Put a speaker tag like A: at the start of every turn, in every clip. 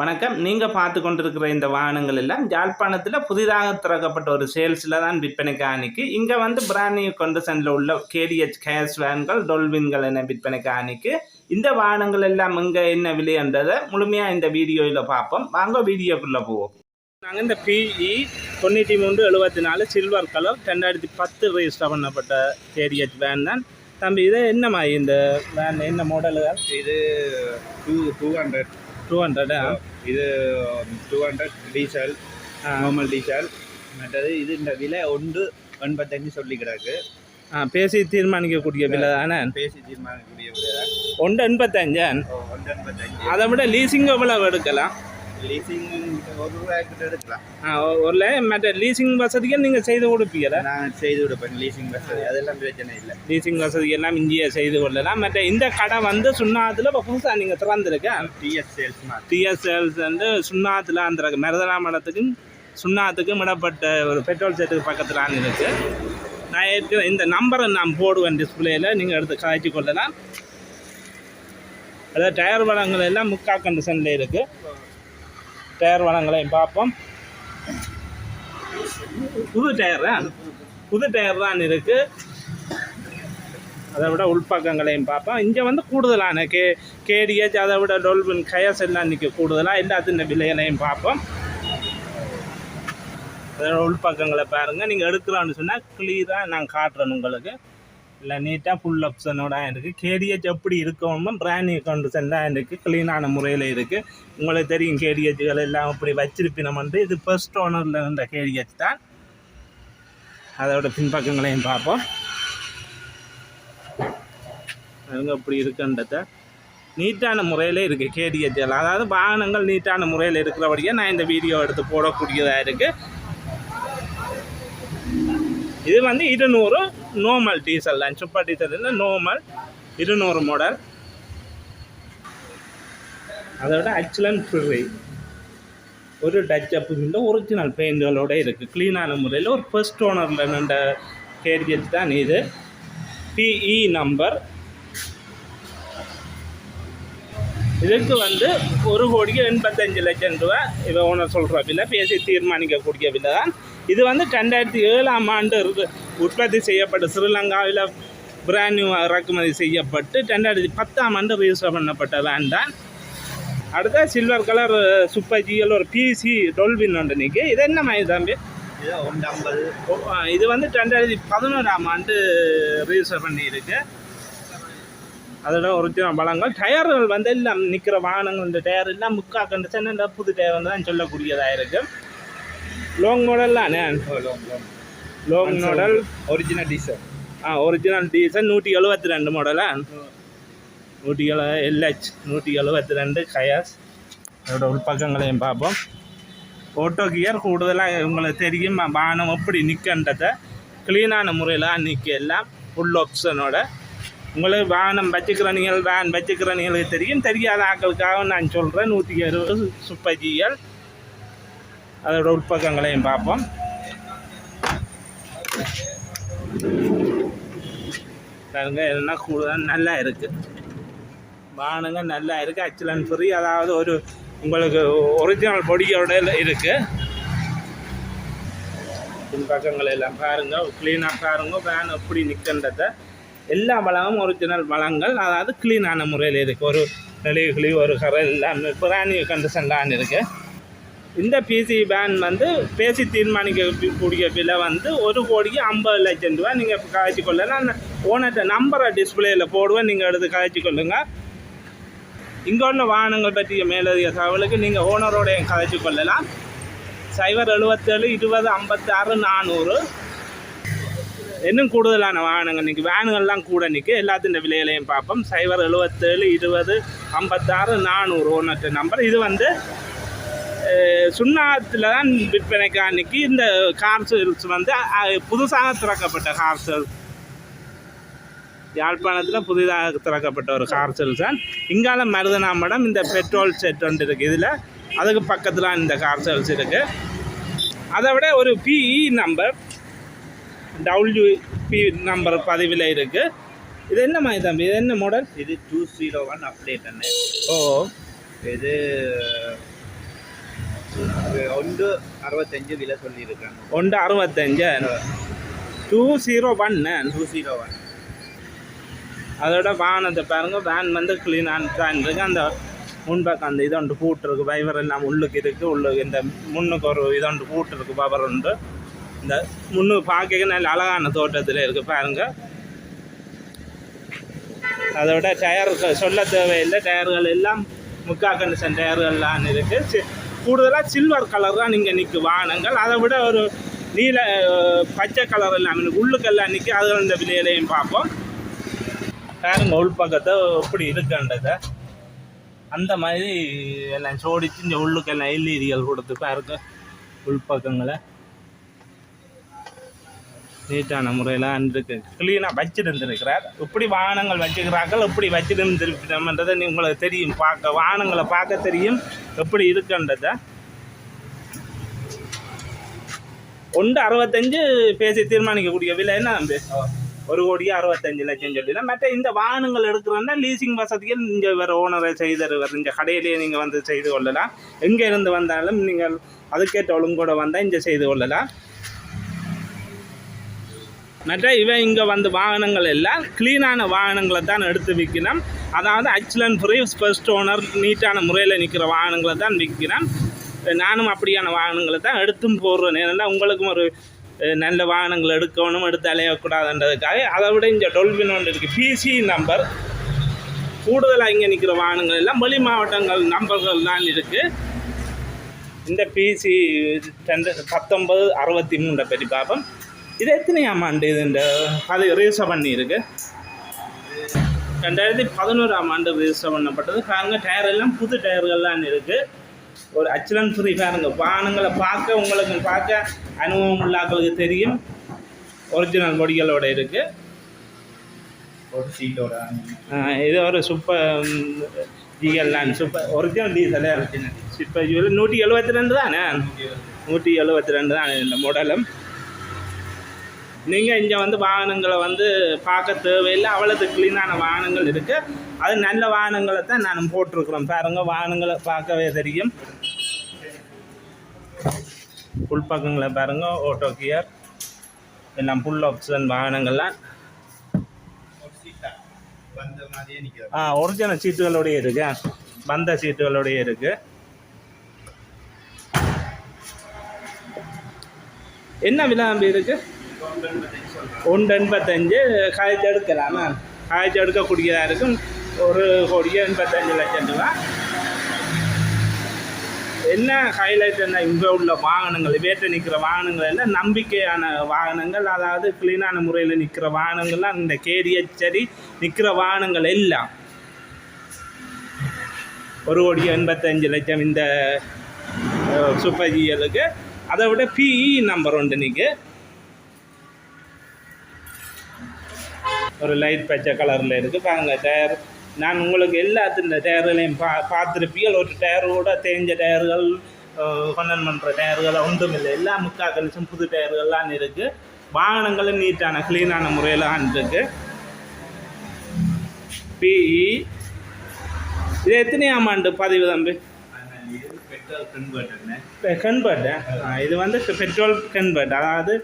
A: வணக்கம். நீங்கள் பார்த்து கொண்டிருக்கிற இந்த வாகனங்கள் எல்லாம் யாழ்ப்பாணத்தில் புதிதாக திறக்கப்பட்ட ஒரு சேல்ஸில் தான் விற்பனைக்கு அணிக்கு இங்கே வந்து பிராண்ட் கொண்டசனில் உள்ள கேடிஹெச் கேஸ் வேன்கள் டொல்வின்கள் என விற்பனைக்கு அணிக்கு இந்த வாகனங்கள் எல்லாம் இங்கே என்ன விலைன்றதை முழுமையாக இந்த வீடியோவில் பார்ப்போம். வாங்க வீடியோக்குள்ளே போவோம். நாங்கள் இந்த பிஇ தொண்ணூற்றி மூன்று எழுபத்தி நாலு சில்வர் கலர் ரெண்டாயிரத்தி பத்து ரெஜிஸ்டர் பண்ணப்பட்ட கேடிஹெச் வேன் தான். தம்பி இது என்னம்மா இந்த வேன் என்ன மாடலு
B: இது டூ டூ ஹண்ட்ரட்
A: டூ ஹண்ட்ரடா
B: இது two hundred diesel normal diesel மற்றது இது இந்த விலை ஒன்று எண்பத்தஞ்சு சொல்லி கிடக்கு.
A: பேசி தீர்மானிக்கக்கூடிய விலை தானே?
B: பேசி தீர்மானிக்கக்கூடிய விலை.
A: ஒன்று எண்பத்தஞ்சா.
B: ஒன்று எண்பத்தஞ்சு.
A: அதை விட லீசிங் எவ்வளவு எடுக்கலாம்?
B: லீசிங் ஒரு ரூபாய்க்கிட்ட எடுக்கலாம்.
A: ஆ ஒரு மற்ற லீசிங் வசதியை நீங்கள் செய்து கொடுப்பீங்களா?
B: நான் செய்து கொடுப்பேன் லீசிங் வசதி. அதெல்லாம் பிரச்சனை இல்லை.
A: லீசிங் வசதி எல்லாம் இங்கேயே செய்து கொள்ளலாம். மற்ற இந்த கடை வந்து சுண்ணாத்தில் இப்போ புதுசாக நீங்கள் திறந்துருக்கேன்
B: டிஎஸ் சேல்ஸ் மாதிரி
A: டிஎஸ்எல்ஸ் வந்து சுண்ணாத்தில் அந்த மருதனா மடத்துக்கும் சுண்ணாத்துக்கும் இடப்பட்ட ஒரு பெட்ரோல் செட்டுக்கு பக்கத்தில் இருக்கு. நான் ஏற்கனவே இந்த நம்பரை நான் போடுவேன் டிஸ்பிளேயில் நீங்கள் எடுத்து காய்ச்சி கொள்ளலாம். அதாவது டயர் வளங்கள் எல்லாம் முக்கா கண்டிஷனில் இருக்குது டயர் வளங்களையும் பார்ப்போம். புது டயர் தான். புது டயர் தான் இருக்குது அதை விட உள்பக்கங்களையும் பார்ப்போம். இங்கே வந்து கூடுதலான கே கேடிஹெச் அதை விட டொல்பின் கயஸ் எல்லாம் இன்றைக்கி கூடுதலாக எல்லாத்தின் விலைகளையும் பார்ப்போம். அதோட உள்பக்கங்களை பாருங்கள் நீங்கள் எடுக்கிறோன்னு சொன்னால் கிளியராக நான் காட்டுறேன் உங்களுக்கு. இல்லை நீட்டாக ஃபுல் ஆப்ஷனோட இருக்குது கேடிஹெச் எப்படி இருக்கணும் பிராண்ட் நியூ கண்டிஷன் தான் இருக்குது க்ளீனான முறையில் இருக்குது உங்களுக்கு தெரியும் கேடிஹெச்கள் எல்லாம் அப்படி வந்து இது ஃபர்ஸ்ட் ஓனரில் இருந்த கேடிஹெச் தான். அதோட பின்பக்கங்களையும் பார்ப்போம். அதுங்க அப்படி இருக்குன்றத. நீட்டான முறையில் இருக்குது கேடிஹெச்எல் அதாவது வாகனங்கள் நீட்டான முறையில் இருக்கிறபடியே நான் இந்த வீடியோ எடுத்து போடக்கூடியதாக இருக்குது இது வந்து இருநூறு நார்மல் டீசல் தான் சூப்பர் டீசல் இல்லை நார்மல் இருநூறு மாடல் அதோட ஆக்சுவலன் ஃப்ரீ ஒரு டச் அப் இந்த ஒரிஜினல் பெயிண்ட்களோட இருக்குது க்ளீனான முறையில் ஒரு ஃபர்ஸ்ட் ஓனரில் நின்ற கேடிஹெச் தான் இது. பிஇ நம்பர் இதுக்கு வந்து ஒரு கோடிக்கு எண்பத்தஞ்சு லட்சம் ரூபா இவன் ஓனர் சொல்கிற விலை பேசி தீர்மானிக்கக்கூடிய விலை தான். இது வந்து ரெண்டாயிரத்தி ஏழாம் ஆண்டு இருக்குது உற்பத்தி செய்யப்பட்டு ஸ்ரீலங்காவில் பிராண்ட் நியூ இறக்குமதி செய்யப்பட்டு ரெண்டாயிரத்தி பத்தாம் ஆண்டு ரிஜிஸ்டர் பண்ணப்பட்ட வேன் தான். அடுத்த சில்வர் கலர் சூப்பர் ஜிஎல் ஒரு பிசி டொல்வின் ஒன்று நிற்கி இது என்ன மாதிரி தம்பி?
B: இது
A: வந்து ரெண்டாயிரத்தி பதினோராம் ஆண்டு ரிஜிஸ்டர் பண்ணியிருக்கு. அதோட ஒரிஜினல் பலங்கள் டயர்கள் வந்து எல்லாம் நிற்கிற வாகனங்கள் இந்த டயர் எல்லாம் முக்கா இந்த புது டயர் தான் சொல்லக்கூடியதாக இருக்கு. லாங் மாடல்லானே லாங் மாடல்
B: ஒரிஜினல் டீசல்
A: ஆ ஒரிஜினல் டீசல் நூற்றி எழுபத்தி ரெண்டு மாடலா நூற்றி எழு எல்ஹெச் நூற்றி எழுபத்தி ரெண்டு கயாஸ். அதோட உள்பக்கங்களையும் பார்ப்போம். ஓட்டோ கியர் கூடுதலாக உங்களுக்கு தெரியும் வாகனம் எப்படி நிற்கன்றதை க்ளீனான முறையில் நிற்க எல்லாம் ஃபுல் ஆப்ஷனோட உங்களுக்கு வாகனம் வச்சுக்கிறவங்க வேன் வச்சுக்கிறவங்களுக்கு தெரியும் தெரியாத ஆட்களுக்காக நான் சொல்கிறேன் நூற்றி அறுபது சூப்பர் ஜிஎல் அதோட உட்பக்கங்களையும் பார்ப்போம். பாருங்க என்ன கூடுதல் நல்லா இருக்குது பானுங்க நல்லா இருக்குது அச்சலன் ஃப்ரீ அதாவது ஒரு உங்களுக்கு ஒரிஜினல் பொடியோட இருக்குது பின்பக்கங்கள் எல்லாம் பாருங்க க்ளீனாக பாருங்கள் வேன் எப்படி நிற்கின்றத எல்லா வளமும் ஒரிஜினல் வளங்கள் அதாவது க்ளீனான முறையில் இருக்குது ஒரு நெளிகுழி ஒரு கரை எல்லாமே பிராணி கண்டிஷன்லாம் இருக்குது இந்த பிசி பேன் வந்து பேசி தீர்மானிக்கக்கூடிய விலை வந்து ஒரு கோடிக்கு ஐம்பது லட்சம் ரூபா நீங்கள் காய்ச்சி கொள்ளலாம். ஓனர்கிட்ட நம்பரை டிஸ்பிளேயில் போடுவேன். நீங்கள் எடுத்து காய்ச்சி கொள்ளுங்கள் இங்கே உள்ள வாகனங்கள் பற்றிய மேலதிக தகவலுக்கு நீங்கள் ஓனரோட கதைச்சு கொள்ளலாம். சைபர் எழுபத்தேழு இருபது ஐம்பத்தாறு நானூறு. இன்னும் கூடுதலான வாகனங்கள் நிற்கும் வேனுகள்லாம் கூட நிற்கும் எல்லாத்தின் விலையிலையும் பார்ப்போம். சைபர் எழுபத்தேழு இருபது ஐம்பத்தாறு நானூறு ஓனர்கிட்ட நம்பர். இது வந்து சுண்ணாத்தில் தான் விற்பனைக்கு அன்னைக்கு இந்த கார் சேல்ஸ் வந்து புதுசாக திறக்கப்பட்ட கார் சேல்ஸ் யாழ்ப்பாணத்தில் புதிதாக திறக்கப்பட்ட ஒரு கார் சேல்ஸ் தான். இங்கால மருதனாமடம் இந்த பெட்ரோல் செட் ஒன்று இருக்குது இதில். அதுக்கு பக்கத்தில் இந்த கார் சேல்ஸ் இருக்குது அதை விட ஒரு பிஇ நம்பர் டபிள்யூபி நம்பர் பதிவில் இருக்குது இது என்ன மாதிரி தம்பி? இது என்ன மாடல்
B: இது டூ ஜீரோ ஒன் அப்டேட் அண்ணே.
A: ஓ.
B: இது ஒன்று அறுபத்தஞ்சு விலை சொல்லியிருக்காங்க.
A: ஒன்று அறுபத்தஞ்சு. டூ ஜீரோ ஒன்னு
B: டூ ஜீரோ ஒன்
A: அதோட வாகனத்தை பாருங்க வேன் வந்து க்ளீனாக தான் இருக்கு அந்த முன்பக்கம் அந்த இதொன்று பூட்டிருக்கு பைவர் எல்லாம் உள்ளுக்கு இருக்கு. உள்ளுக்கு இந்த முன்னுக்கு ஒரு இதொன்று பூட்டிருக்கு பவர் உண்டு இந்த முன்னுக்கு பார்க்க நல்ல அழகான தோட்டத்தில் இருக்கு பாருங்க. அதோட டயர்கள் சொல்ல தேவையில்லை. டயர்கள் எல்லாம் முக்கா கண்டிஷன் டயர்கள்லாம் இருக்கு. சி- கூடுதலாக சில்வர் கலர் தான் இங்கே நிற்கு வாகனங்கள் அதை விட ஒரு நீல பச்சை கலர் எல்லாம் உள்ளுக்கெல்லாம் நிற்கி அதில் இந்த விலையிலையும் பார்ப்போம். பாருங்க உள்பக்கத்தை எப்படி இருக்குன்றதை. அந்த மாதிரி எல்லாம் சோடிச்சு இந்த உள்ளுக்கெல்லாம் எல்இடிகள் கொடுத்து பாருங்க உள்பக்கங்களை நீட்டான முறையில் இருக்கு க்ளீனாக வச்சிருந்திருக்கிறார். இப்படி வாகனங்கள் வச்சுக்கிறார்கள் எப்படி வச்சிருந்துருக்கிறோம்ன்றதை நீ உங்களுக்கு தெரியும். பார்க்க வாகனங்களை பார்க்க தெரியும். எப்படி இருக்குன்றதை. ஒன்று அறுபத்தஞ்சு பேசி தீர்மானிக்கக்கூடிய விலை என்ன தம்பி? ஒரு கோடியே அறுபத்தஞ்சு லட்சம் சொல்லி மற்ற இந்த வாகனங்கள் எடுக்கிறோன்னா லீசிங் வசதிகள் இங்கே வேறு ஓனரை செய்தருவர். இந்த கடையிலேயே நீங்கள் வந்து செய்து கொள்ளலாம். எங்கே இருந்து வந்தாலும் நீங்கள் அதுக்கேற்ற ஒழுங்கூட வந்தால் இங்கே செய்து கொள்ளலாம். மற்ற இவன் இங்கே வந்து வாகனங்கள் எல்லாம் க்ளீனான வாகனங்களை தான் எடுத்து விற்கணும். அதாவது அச்சுலன் ஃப்ரீ ஃபர்ஸ்ட் ஓனர் நீட்டான முறையில் நிற்கிற வாகனங்களை தான் விற்கிறேன் நானும் அப்படியான வாகனங்களை தான் எடுத்தும் போடுறேன். ஏன்னா உங்களுக்கும் ஒரு நல்ல வாகனங்கள் எடுக்கணும் எடுத்து அலையக்கூடாதுன்றதுக்காக. அதை விட இங்கே டொல்பின் ஒன்று இருக்குது பிசி நம்பர் கூடுதலாக இங்கே நிற்கிற வாகனங்கள் எல்லாம் வெளி மாவட்டங்கள் நம்பர்கள் தான் இருக்குது இந்த பிசி ரெண்டு பத்தொம்பது அறுபத்தி மூன்றை பற்றி பார்ப்போம். இது எத்தனையாம் ஆண்டு இது இந்த அது ரிஜிஸ்டர் பண்ணியிருக்கு ரெண்டாயிரத்தி பதினோராம் ஆண்டு ரிஜிஸ்டர் பண்ணப்பட்டது. பாருங்க டயர் எல்லாம் புது டயர்கள்லாம் இருக்குது ஒரு அச்சுலன் ஃப்ரீ பாருங்க. வாகனங்களை பார்க்க உங்களுக்கு பார்க்க அனுபவம் உள்ளாக்களுக்கு தெரியும். ஒரிஜினல் கொடிகளோட இருக்குது
B: ஒரு சீட்டோட
A: இது ஒரு சூப்பர் ஜிஎல்லாம் சூப்பர் ஒரிஜினல் டீசலே இப்போ நூற்றி எழுபத்தி ரெண்டு தானே? நூற்றி எழுபத்தி ரெண்டு. தான் இந்த மாடலும் நீங்கள் இங்கே வந்து வாகனங்களை வந்து பார்க்க தேவையில்லை. அவ்வளவு க்ளீனான வாகனங்கள் இருக்குது அது நல்ல வாகனங்களை தான் நான் போட்டிருக்கிறோம். பாருங்க வாகனங்களை பார்க்கவே தெரியும். உள்பக்கங்களை பாருங்க ஓட்டோ கியர் எல்லாம் ஃபுல் ஆப்ஷன் வாகனங்கள்லாம்.
B: நிற்கிறது
A: ஆ ஒரிஜினல் சீட்டுகளோடய இருக்கு. வந்த சீட்டுகளோடய இருக்கு. என்ன விலை அம்பி இருக்கு ஒன்று எண்பத்தஞ்சு காய்ச்சி எடுக்கலாமா? காய்ச்சி எடுக்கக்கூடியதாக இருக்கும். ஒரு கோடி எண்பத்தஞ்சு லட்சம் ரூபா. என்ன ஹைலைட் என்ன? இங்கே உள்ள வாகனங்கள் வேட்டை நிற்கிற வாகனங்கள் எல்லாம் நம்பிக்கையான வாகனங்கள் அதாவது க்ளீனான முறையில் நிற்கிற வாகனங்கள்லாம் இந்த கேடியச்சரி நிற்கிற வாகனங்கள் எல்லாம். ஒரு கோடி எண்பத்தஞ்சு லட்சம் இந்த சூப்பர் ஜிஎலுக்கு அதை விட பிஇ நம்பர் ஒன்று நீக்கு ஒரு லைட் பச்சை கலரில் இருக்குது பாருங்க டயர் நான் உங்களுக்கு எல்லாத்தின் டயர்களையும் பா பார்த்துருப்பீங்க ஒரு டயரோட தேஞ்ச டயர்கள் கொண்டன் பண்ணுற டயர்கள் ஒன்றும் இல்லை எல்லா முக்கா கலிசும் புது டயர்கள்லாம் இருக்குது வாகனங்களும் நீட்டான க்ளீனான முறையில் இருக்குது பிஇ இது எத்தனையாம் ஆண்டு பதிவு தம்பி? கன்வெர்ட் இது வந்து பெட்ரோல் கன்வெர்ட் அதாவது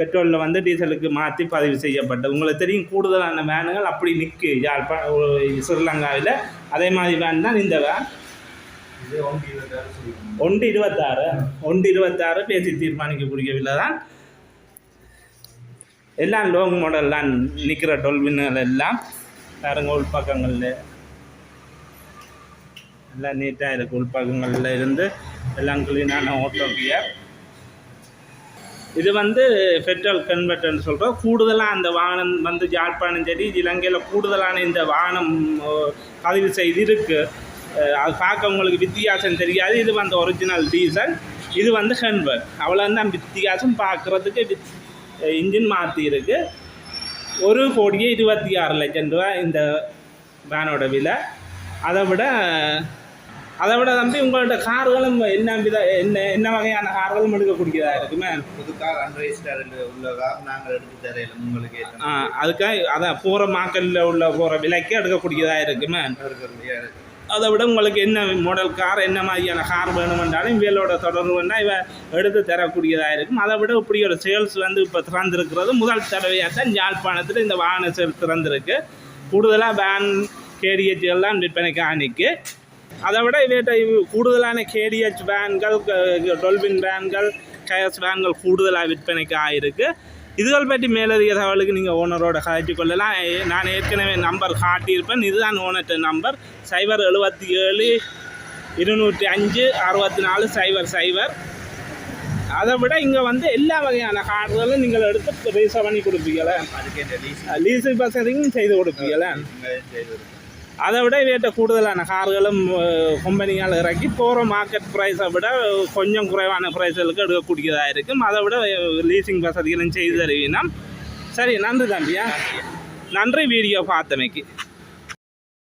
A: பெட்ரோலில் வந்து டீசலுக்கு மாற்றி பதிவு செய்யப்பட்டது உங்களுக்கு தெரியும் கூடுதலான வேனுகள் அப்படி நிற்கு யாழ்ப்பா ஸ்ரீலங்காவில் அதே மாதிரி வேன் தான் இந்த வேன்.
B: ஒன்று இருபத்தாறு
A: ஒன்று இருபத்தாறு. ஒன்று இருபத்தாறு பேசி தீர்மானிக்கக்கூடிய விலை தான். எல்லாம் லோங் மாடல்லாம் நிற்கிற டொல்வின்கள் எல்லாம் பாருங்க உள்பக்கங்களில். எல்லாம் நீட்டாக இருக்குது உள்பக்கங்களில் இருந்து. எல்லாம் க்ளீனான ஓட்டோ கியர் இது வந்து பெட்ரோல் கன்வெர்ட்டர்னு சொல்கிறோம் கூடுதலாக அந்த வாகனம் வந்து ஜாழ்ப்பாணம் சரி இலங்கையில் கூடுதலான இந்த வாகனம் பதிவு செய்து இருக்குது அது பார்க்க உங்களுக்கு வித்தியாசம் தெரியாது. இது வந்து ஒரிஜினல் டீசல் இது வந்து கன்வெர்ட் அவ்வளோதான் வித்தியாசம் பார்க்குறதுக்கு வித் இன்ஜின் மாற்றி இருக்கு. ஒரு கோடியே இருபத்தி ஆறு லட்சம் ரூபா இந்த வேனோட விலை. அதை விட அதை விட தம்பி உங்கள்ட்ட கார்களும் என்ன வித என்ன என்ன வகையான கார்களும் எடுக்கக்கூடியதாக இருக்குமே
B: புது கார் அன்ரெஜிஸ்டர் உள்ள கார் நாங்கள் எடுத்து தரையில உங்களுக்கு
A: ஆ, அதுக்காக அதான் போகிற மாக்கல்ல உள்ள போகிற விலைக்கு எடுக்கக்கூடியதாக இருக்குமே அதை விட உங்களுக்கு என்ன மாடல் கார் என்ன மாதிரியான கார் வேணுமென்றாலும் இவையோட தொடர்பு வேணால் இவ எடுத்து தரக்கூடியதாக இருக்கும். அதை விட இப்படி ஒரு சேல்ஸ் வந்து இப்போ திறந்திருக்கிறது. முதல் தடவையாக தான் யாழ்ப்பாணத்தில் இந்த வாகன சேல் திறந்திருக்கு. கூடுதலாக வேன் கேடிஹெச்கள்லாம் விற்பனைக்கு அன்னைக்கு அதை விட இவற்றை கூடுதலான கேடிஹெச் வேன்கள் டொல்பின் வேன்கள் கயஸ் வேன்கள் கூடுதலாக விற்பனைக்கு ஆயிருக்கு. இதுகள் பற்றி மேலதிக தகவலுக்கு நீங்கள் ஓனரோட கதைச்சு கொள்ளலாம். நான் ஏற்கனவே நம்பர் காட்டியிருப்பேன். இதுதான் ஓனர்ட்ட நம்பர் சைபர் எழுபத்தி ஏழு இருநூற்றி அஞ்சு அறுபத்தி நாலு சைபர் சைபர் அதை விட இங்கே வந்து எல்லா வகையான கார்களும் நீங்கள் எடுத்து ரீசர் பண்ணி கொடுப்பீங்களே?
B: லீஸ்
A: லீஸு பசதியும் செய்து கொடுப்பீங்களே?
B: செய்து.
A: அதை விட இவர்கிட்ட கூடுதலான கார்களும் கம்பெனிகள் இறக்கி போகிற மார்க்கெட் ப்ரைஸை விட கொஞ்சம் குறைவான ப்ரைஸ்களுக்கு எடுக்கக்கூடியதாக இருக்கும். அதை விட லீசிங் வசதிகளும் செய்து தருவீங்கன்னா சரி நன்றி தம்பியா. நன்றி வீடியோ பார்த்தமைக்கு.